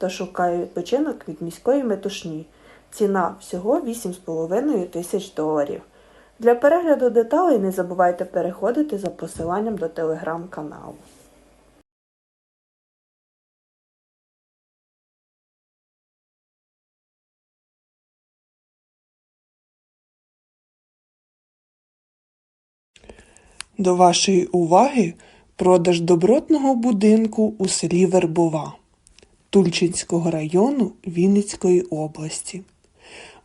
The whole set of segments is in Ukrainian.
хто шукає відпочинок від міської метушні. Ціна всього 8,5 тисяч доларів. Для перегляду деталей не забувайте переходити за посиланням до телеграм-каналу. До вашої уваги продаж добротного будинку у селі Вербова Тульчинського району Вінницької області.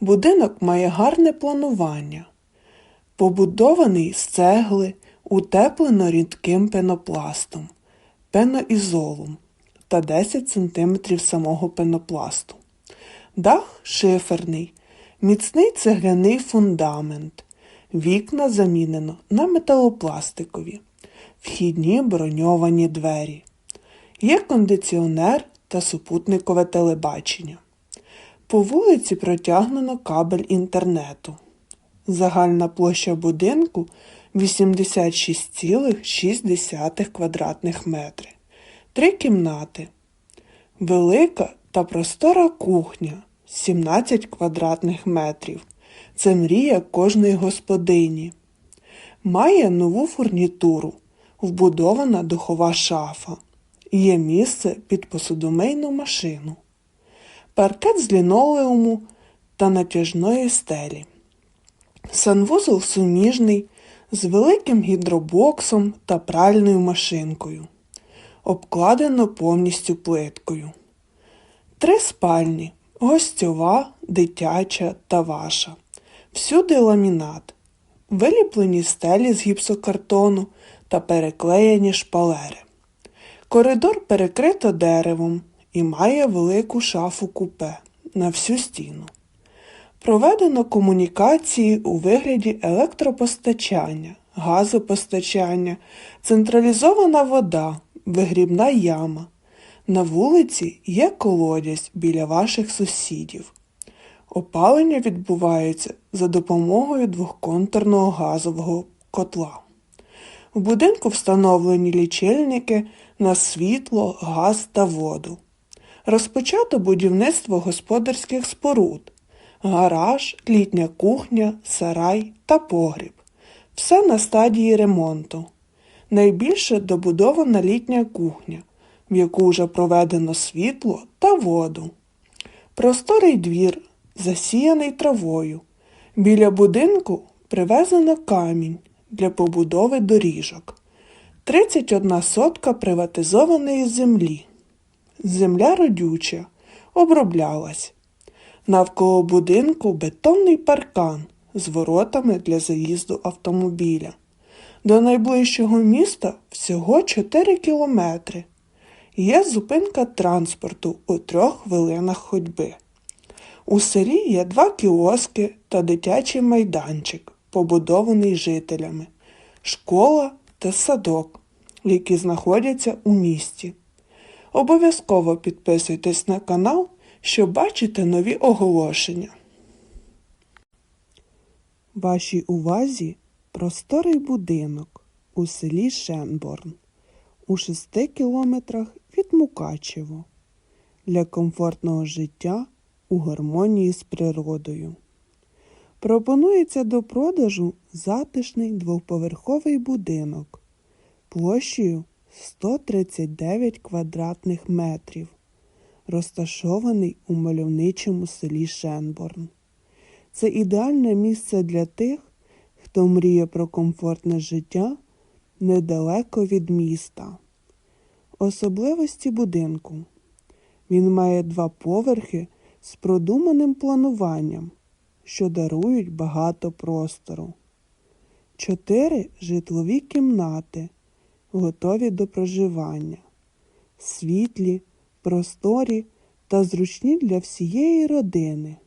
Будинок має гарне планування. Побудований з цегли, утеплено рідким пенопластом, пеноізолом та 10 см самого пенопласту. Дах шиферний, міцний цегляний фундамент. Вікна замінено на металопластикові, вхідні броньовані двері. Є кондиціонер та супутникове телебачення. По вулиці протягнено кабель інтернету. Загальна площа будинку 86,6 квадратних метри. Три кімнати. Велика та простора кухня 17 квадратних метрів. Це мрія кожної господині. Має нову фурнітуру, вбудована духова шафа. Є місце під посудомийну машину, паркет з лінолеуму та натяжної стелі. Санвузол суміжний з великим гідробоксом та пральною машинкою. Обкладено повністю плиткою. Три спальні гостьова, дитяча та ваша. Всюди ламінат, виліплені стелі з гіпсокартону та переклеєні шпалери. Коридор перекрито деревом і має велику шафу купе на всю стіну. Проведено комунікації у вигляді електропостачання, газопостачання, централізована вода, вигрібна яма. На вулиці є колодязь біля ваших сусідів. Опалення відбувається за допомогою двохконтурного газового котла. В будинку встановлені лічильники на світло, газ та воду. Розпочато будівництво господарських споруд, гараж, літня кухня, сарай та погріб. Все на стадії ремонту. Найбільше добудована літня кухня, в яку вже проведено світло та воду. Просторий двір засіяний травою. Біля будинку привезено камінь для побудови доріжок. 31 сотка приватизованої землі. Земля родюча, оброблялась. Навколо будинку бетонний паркан з воротами для заїзду автомобіля. До найближчого міста всього 4 кілометри. Є зупинка транспорту у трьох хвилинах ходьби. У селі є два кіоски та дитячий майданчик, побудований жителями, школа та садок, які знаходяться у місті. Обов'язково підписуйтесь на канал, щоб бачити нові оголошення. Вашій увазі просторий будинок у селі Шенборн у 6 кілометрах від Мукачево для комфортного життя у гармонії з природою. Пропонується до продажу затишний двоповерховий будинок площею 139 квадратних метрів, розташований у мальовничому селі Шенборн. Це ідеальне місце для тих, хто мріє про комфортне життя недалеко від міста. Особливості будинку. Він має два поверхи з продуманим плануванням, що дарують багато простору. Чотири житлові кімнати, готові до проживання, світлі, просторі та зручні для всієї родини.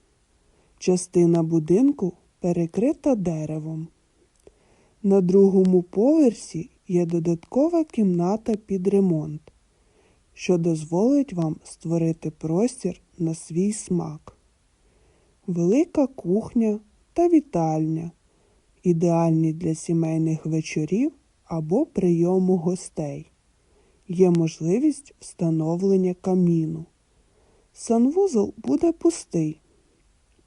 Частина будинку перекрита деревом. На другому поверсі є додаткова кімната під ремонт, що дозволить вам створити простір на свій смак. Велика кухня та вітальня, ідеальні для сімейних вечорів або прийому гостей. Є можливість встановлення каміну. Санвузол буде пустий.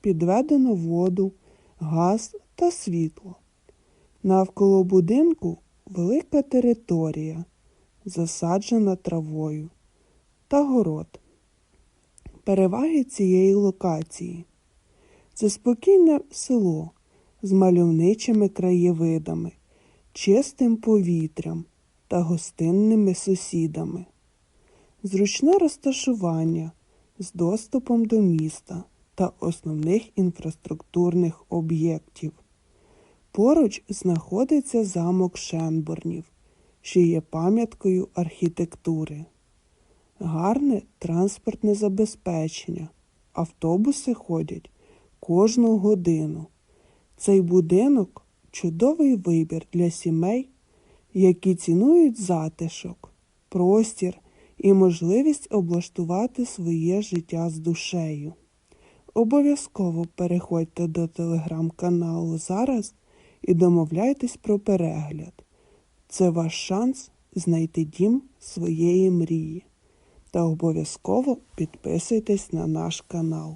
Підведено воду, газ та світло. Навколо будинку велика територія, засаджена травою та город. Переваги цієї локації це спокійне село з мальовничими краєвидами, чистим повітрям та гостинними сусідами, зручне розташування з доступом до міста та основних інфраструктурних об'єктів. Поруч знаходиться замок Шенборнів, що є пам'яткою архітектури. Гарне транспортне забезпечення. Автобуси ходять кожну годину. Цей будинок чудовий вибір для сімей, які цінують затишок, простір і можливість облаштувати своє життя з душею. Обов'язково переходьте до телеграм-каналу зараз і домовляйтесь про перегляд. Це ваш шанс знайти дім своєї мрії. Та обов'язково підписуйтесь на наш канал.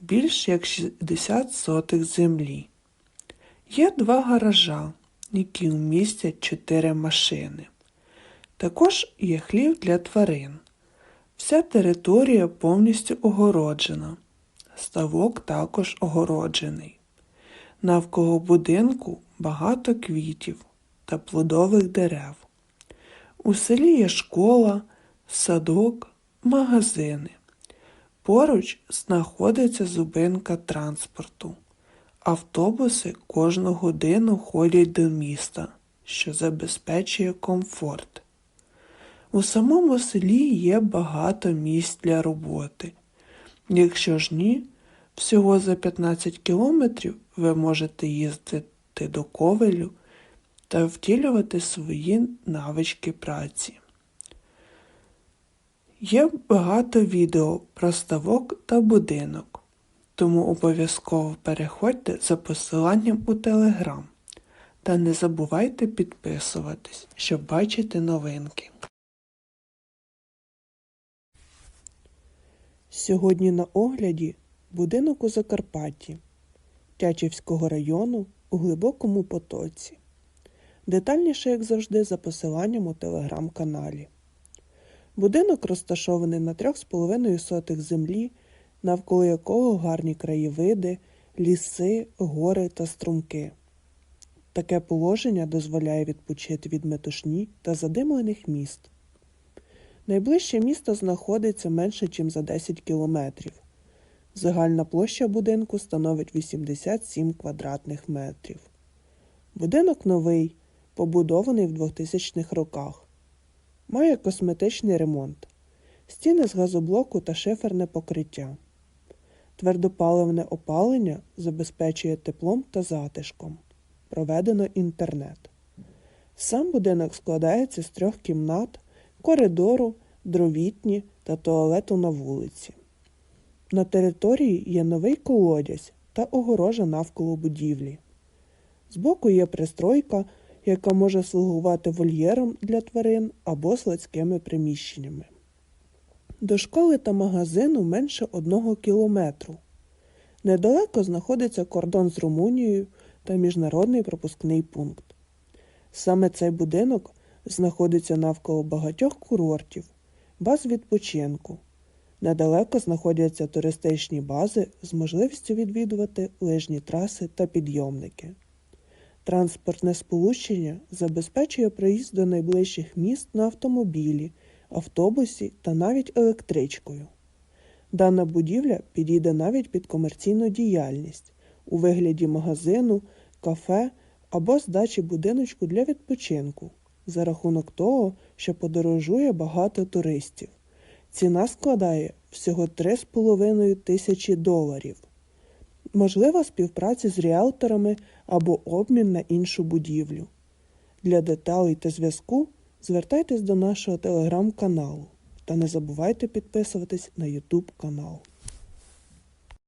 більш як 60 сотих землі. Є два гаража, які вмістять 4 машини. Також є хлів для тварин. Вся територія повністю огороджена. Ставок також огороджений. Навколо будинку багато квітів та плодових дерев. У селі є школа, садок, магазини. Поруч знаходиться зупинка транспорту. Автобуси кожну годину ходять до міста, що забезпечує комфорт. У самому селі є багато місць для роботи. Якщо ж ні, Всього за 15 кілометрів ви можете їздити до Ковелю та втілювати свої навички праці. Є багато відео про ставок та будинок, тому обов'язково переходьте за посиланням у Телеграм та не забувайте підписуватись, щоб бачити новинки. Сьогодні на огляді будинок у Закарпатті Тячівського району у глибокому потоці. Детальніше, як завжди, за посиланням у телеграм-каналі. Будинок розташований на 3,5 сотих землі, навколо якого гарні краєвиди, ліси, гори та струмки. Таке положення дозволяє відпочити від метушні та задимлених міст. Найближче місто знаходиться менше, ніж за 10 кілометрів. Загальна площа будинку становить 87 квадратних метрів. Будинок новий, побудований в 2000-х роках. Має косметичний ремонт, стіни з газоблоку та шиферне покриття. Твердопаливне опалення забезпечує теплом та затишком. Проведено інтернет. Сам будинок складається з трьох кімнат, коридору, дровітні та туалету на вулиці. На території є новий колодязь та огорожа навколо будівлі. Збоку є пристройка, яка може слугувати вольєром для тварин або складськими приміщеннями. До школи та магазину менше одного кілометру. Недалеко знаходиться кордон з Румунією та міжнародний пропускний пункт. Саме цей будинок знаходиться навколо багатьох курортів, баз відпочинку. Недалеко знаходяться туристичні бази з можливістю відвідувати лижні траси та підйомники. Транспортне сполучення забезпечує проїзд до найближчих міст на автомобілі, автобусі та навіть електричкою. Дана будівля підійде навіть під комерційну діяльність у вигляді магазину, кафе або здачі будиночку для відпочинку за рахунок того, що подорожує багато туристів. Ціна складає всього 3,5 тисячі доларів. Можлива співпраця з ріелторами або обмін на іншу будівлю. Для деталей та зв'язку звертайтесь до нашого телеграм-каналу та не забувайте підписуватись на YouTube канал.